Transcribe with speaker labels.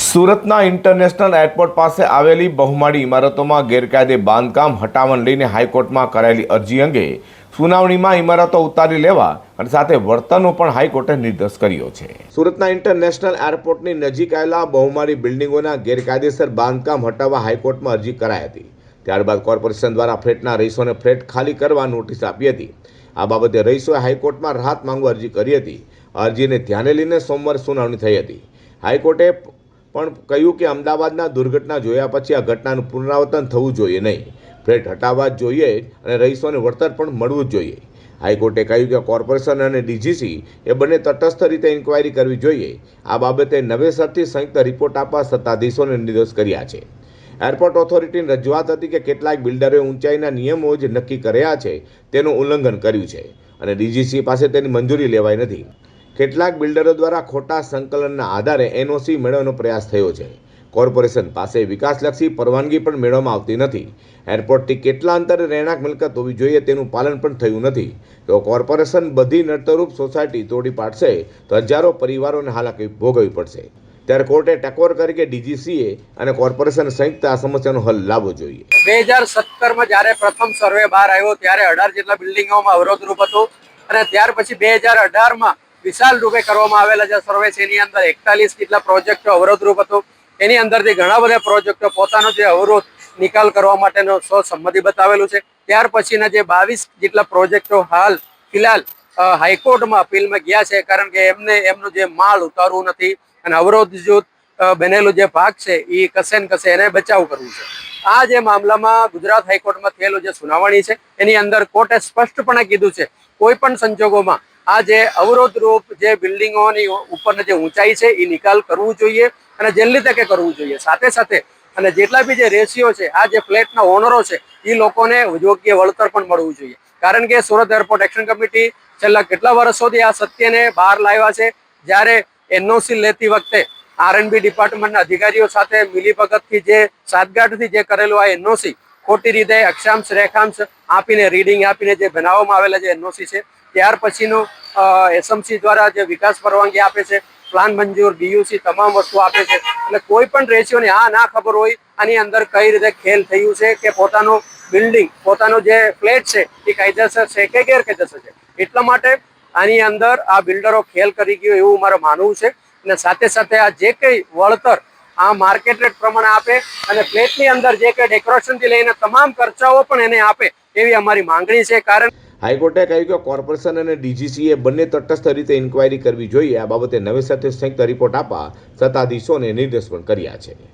Speaker 1: સુરતના international airport પાસે આવેલી બહુમાળી ઇમારતોમાં ગેરકાયદે બાંધકામ હટાવણ લઈને હાઈકોર્ટમાં કરાયેલી અરજી અંગે સુનાવણીમાં ઇમારતો ઉતારી લેવા અને સાથે વર્તનનો પણ હાઈકોર્ટે નિર્દેશ કર્યો છે. સુરતના ઇન્ટરનેશનલ એરપોર્ટની નજીક આવેલા બહુમાળી બિલ્ડિંગોના ગેરકાયદેસર બાંધકામ હટાવવા હાઈકોર્ટમાં અરજી કરાઈ હતી. ત્યારબાદ કોર્પોરેશન દ્વારા ફ્લેટના રહીશોને ફ્લેટ ખાલી કરવા નોટિસ આપી હતી. આ બાબતે રહીશોએ હાઈકોર્ટમાં રાહત માંગવા અરજી કરી હતી. અરજીને ધ્યાને લઈને સોમવારે સુનાવણી થઈ હતી. હાઈકોર્ટે પણ કહ્યું કે અમદાવાદના દુર્ઘટના જોયા પછી આ ઘટનાનું પુનરાવર્તન થવું જોઈએ નહીં. ફ્લેટ હટાવવા જોઈએ અને રહીશોને વળતર પણ મળવું જોઈએ. હાઈકોર્ટે કહ્યું કે કોર્પોરેશન અને ડીજીસી એ બંને તટસ્થ રીતે ઇન્કવાયરી કરવી જોઈએ. આ બાબતે નવેસરથી સંયુક્ત રિપોર્ટ આપવા સત્તાધીશોને નિર્દેશ કર્યા છે. એરપોર્ટ ઓથોરિટીની રજૂઆત હતી કે કેટલાક બિલ્ડરોએ ઊંચાઈના નિયમો જે નક્કી કર્યા છે તેનું ઉલ્લંઘન કર્યું છે અને ડીજીસી પાસે તેની મંજૂરી લેવાઈ નથી. કેટલાક બિલ્ડરો દ્વારા ખોટા સંકલનના આધારે એનઓસી મેળવવાનો પ્રયાસ થયો છે. કોર્પોરેશન પાસે વિકાસલક્ષી પરવાનગી પણ મેળવવામાં આવતી નથી. એરપોર્ટથી કેટલા અંતરે રહેણાંક મિલકત હોવી જોઈએ તેનું પાલન પણ થયું નથી. તો કોર્પોરેશન બધી નડતરૂપ સોસાયટી તોડી પાડશે તો હજારો પરિવારોને હાલાકી ભોગવવી પડશે. ત્યારે કોર્ટે ટકોર કરી કે ડીજીસીએ અને કોર્પોરેશન સંયુક્ત આ સમસ્યાનો હલ લાવવો જોઈએ.
Speaker 2: બે હજાર સત્તરમાં જ્યારે પ્રથમ સર્વે બહાર આવ્યો, ત્યારે અઢાર જેટલા બિલ્ડિંગોમાં અવરોધરૂપ હતું અને ત્યાર પછી બે હજાર અઢારમાં વિશાલ રૂપે કરવામાં આવેલા છે. સર્વે છે એની અંદર એકતાલીસ જેટલા પ્રોજેક્ટો અવરોધરૂપ હતો. એની અંદરથી ઘણા બધા પ્રોજેક્ટો પોતાનો જે અવરોધ નિકાલ કરવા માટેનો સો બતાવેલું છે. ત્યાર પછીના જે બાવીસ જેટલા પ્રોજેક્ટો હાલ ફિલહાલ હાઈકોર્ટમાં અપીલમાં ગયા છે કારણ કે એમને એમનું જે માલ ઉતારવું નથી અને અવરોધ જૂથ બનેલું જે ભાગ છે એ કશે ને કશે એને બચાવ કરવું છે. આ જે મામલામાં ગુજરાત હાઈકોર્ટમાં થયેલું જે સુનાવણી છે, એની અંદર કોર્ટે સ્પષ્ટપણે કીધું છે, કોઈ પણ સંજોગોમાં આ જે અવરોધરૂપ જે બિલ્ડિંગોની ઉપરની જે ઊંચાઈ છે એ નિકાલ કરવું જોઈએ અને જેલની તકે કરવું જોઈએ. સાથે સાથે અને જેટલા બી જે રેશિયો છે, આ જે ફ્લેટના ઓનરો છે એ લોકોને યોગ્ય વળતર પણ મળવું જોઈએ. કારણ કે સુરત એરપોર્ટ એક્શન કમિટી છેલ્લા કેટલા વર્ષોથી આ સત્યને બહાર લાવ્યા છે, જ્યારે એનઓસી લેતી વખતે આરએનબી ડિપાર્ટમેન્ટના અધિકારીઓ સાથે મિલીભગતથી જે સાતગાંઠથી જે કરેલું આ એનઓસી ખોટી રીતે અક્ષાંશ, રેખાંશ આપીને રીડિંગ આપીને જે બનાવવામાં આવેલા જે એનઓસી છે, ત્યાર પછીનું એસએમસી દ્વારા જે વિકાસ પરવાનગી આપે છે પ્લાન મંજૂર ડીયુસી તમામ વસ્તુ આપે છે. એટલે કોઈ પણ રેશિયોને આ ના ખબર હોય, આની અંદર કઈ રીતે ખેલ થયું છે કે પોતાનું બિલ્ડિંગ પોતાનો જે ફ્લેટ છે, એ કાયદેસર છે કે ગેરકાયદેસર છે. એટલા માટે આની અંદર આ બિલ્ડરો ખેલ કરી ગયો એવું મારું માનવું છે. અને સાથે સાથે આ જે કંઈ વળતર આ માર્કેટ રેટ પ્રમાણે આપે અને ફ્લેટની અંદર જે કંઈ ડેકોરેશનથી લઈને તમામ ખર્ચાઓ પણ એને આપે એવી અમારી માંગણી છે. કારણ
Speaker 1: હાઈકોર્ટે કહ્યું કે કોર્પોરેશન અને ડીજીસીએ બંને તટસ્થ રીતે ઇન્કવાયરી કરવી જોઈએ. આ બાબતે નવેસરથી સંયુક્ત રિપોર્ટ આપવા સત્તાધીશોને નિર્દેશ પણ કર્યા છે.